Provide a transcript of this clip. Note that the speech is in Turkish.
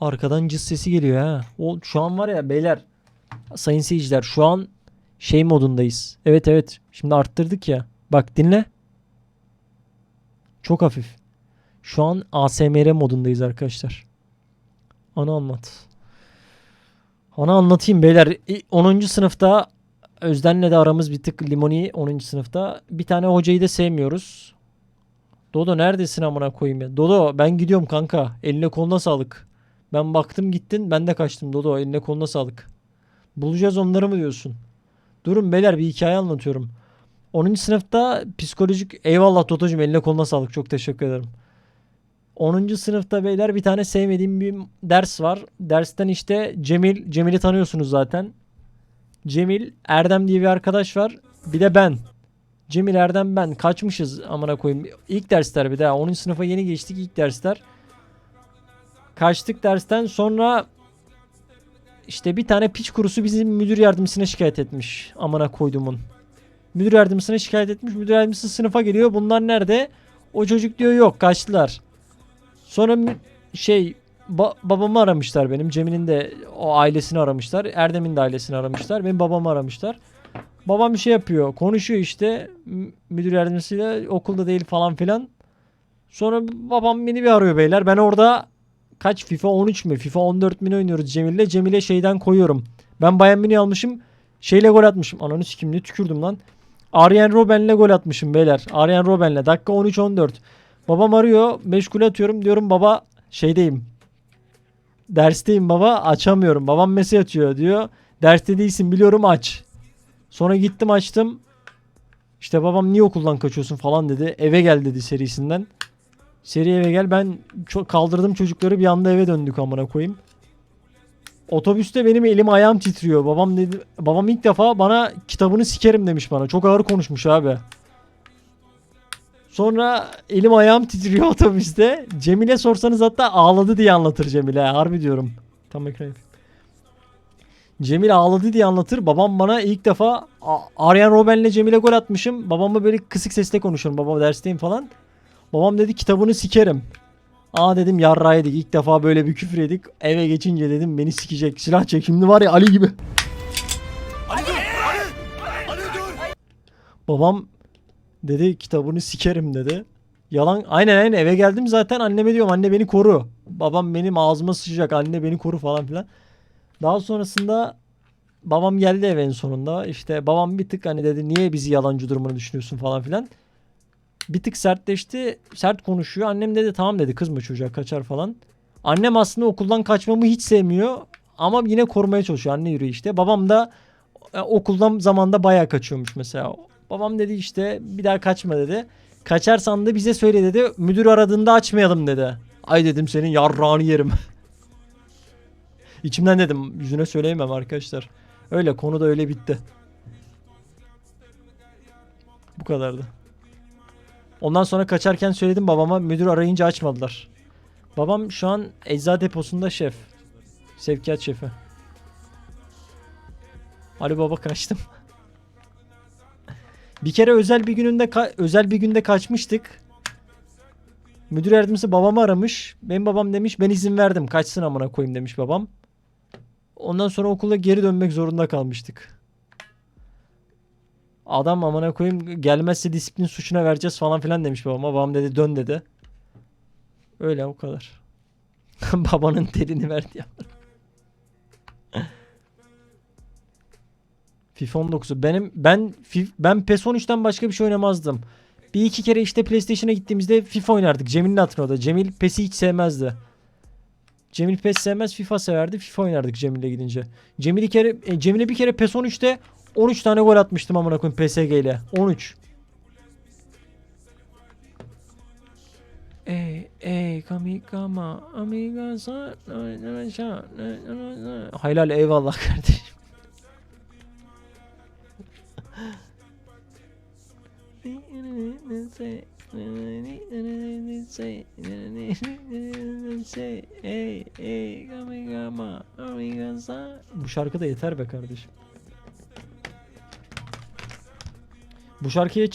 Arkadan cız sesi geliyor ha. O şu an var ya beyler sayın seyirciler şu an şey modundayız. Evet evet. Şimdi arttırdık ya. Bak dinle. Çok hafif. Şu an ASMR modundayız arkadaşlar. Ana anlat. Ana anlatayım beyler. İ- 10. sınıfta Özden'le de aramız bir tık limoni 10. sınıfta. Bir tane hocayı da sevmiyoruz. Dodo neredesin amına koyayım ya? Dodo ben gidiyorum kanka. Eline koluna sağlık. Ben baktım gittin ben de kaçtım Dodo. Eline koluna sağlık. Bulacağız onları mı diyorsun? Durun beyler bir hikaye anlatıyorum. 10. sınıfta psikolojik eyvallah Dodo'cum eline koluna sağlık. Çok teşekkür ederim. 10. sınıfta beyler bir tane sevmediğim bir ders var. Dersten işte Cemil, Cemil'i tanıyorsunuz zaten. Cemil, Erdem diye bir arkadaş var. Bir de ben. Cemil Erdem ben kaçmışız amına koyayım. İlk dersler bir daha 10. sınıfa yeni geçtik ilk dersler. Kaçtık dersten sonra işte bir tane piç kurusu bizim müdür yardımcısına şikayet etmiş. Amına koydumun. Müdür yardımcısına şikayet etmiş. Müdür yardımcısı sınıfa geliyor. Bunlar nerede? O çocuk diyor yok kaçtılar. Sonra şey ba- babamı aramışlar benim. Cemil'in de o ailesini aramışlar. Erdem'in de ailesini aramışlar. Benim babamı aramışlar. Babam bir şey yapıyor. Konuşuyor işte müdür yardımcısıyla okulda değil falan filan. Sonra babam beni bir arıyor beyler. Ben orada kaç FIFA 13 mü? FIFA 14 mi oynuyoruz Cemil'le? Cemil'e şeyden koyuyorum. Ben Bayern Münih almışım. Şeyle gol atmışım. Ananı sikim ne tükürdüm lan. Arjen Robben'le gol atmışım beyler. Arjen Robben'le. Dakika 13-14. Babam arıyor. Meşgul atıyorum. Diyorum baba şeydeyim. Dersteyim baba. Açamıyorum. Babam mesaj atıyor diyor. Derste değilsin biliyorum aç. Sonra gittim açtım. İşte babam niye okuldan kaçıyorsun falan dedi. Eve gel dedi serisinden. Seri eve gel. Ben çok kaldırdım çocukları bir anda eve döndük amına koyayım. Otobüste benim elim ayağım titriyor. Babam dedi babam ilk defa bana kitabını sikerim demiş bana. Çok ağır konuşmuş abi. Sonra elim ayağım titriyor otobüste. Cemile sorsanız hatta ağladı diye anlatır Cemile. Harbi diyorum. Tam ekran. Cemil ağladı diye anlatır. Babam bana ilk defa A- Arjen Robben'le Cemile gol atmışım. Babamla böyle kısık sesle konuşuyorum. Baba dersteyim falan. Babam dedi kitabını sikerim. Aa dedim yarra yedik. İlk defa böyle bir küfür yedik. Eve geçince dedim beni sikecek. Silah çekimli var ya Ali gibi. Babam dedi kitabını sikerim dedi. Yalan aynen aynen eve geldim zaten anneme diyorum anne beni koru. Babam benim ağzıma sıçacak anne beni koru falan filan. Daha sonrasında babam geldi eve en sonunda. İşte babam bir tık hani dedi niye bizi yalancı durumunu düşünüyorsun falan filan. Bir tık sertleşti. Sert konuşuyor. Annem dedi tamam dedi kızma çocuğa kaçar falan. Annem aslında okuldan kaçmamı hiç sevmiyor. Ama yine korumaya çalışıyor. Anne yürüyor işte. Babam da e, okuldan zamanda bayağı kaçıyormuş mesela. Babam dedi işte bir daha kaçma dedi. Kaçarsan da bize söyle dedi. Müdür aradığında açmayalım dedi. Ay dedim senin yarrağını yerim. İçimden dedim yüzüne söyleyemem arkadaşlar. Öyle konu da öyle bitti. Bu kadardı. Ondan sonra kaçarken söyledim babama müdür arayınca açmadılar. Babam şu an ecza deposunda şef. Sevkiyat şefi. Ali baba kaçtım. bir kere özel bir gününde özel bir günde kaçmıştık. Müdür yardımcısı babamı aramış. Benim babam demiş ben izin verdim. Kaçsın amına koyayım demiş babam. Ondan sonra okula geri dönmek zorunda kalmıştık. Adam amına koyayım gelmezse disiplin suçuna vereceğiz falan filan demiş babama. Babam dedi dön dedi. Öyle o kadar. Babanın telini verdi ya. FIFA 19'u benim ben ben PES 13'ten başka bir şey oynamazdım. Bir iki kere işte PlayStation'a gittiğimizde FIFA oynardık. Cemil'in hatırına da. Cemil PES'i hiç sevmezdi. Cemil PES sevmez FIFA severdi. FIFA oynardık Cemil'le gidince. Cemil'i kere e, Cemil'e bir kere PES 13'te 13 tane gol atmıştım amına koyayım PSG ile. 13. Ey ey kamikama amiga sa Helal eyvallah kardeşim. Bu şarkı da yeter be kardeşim. Bu şarkıya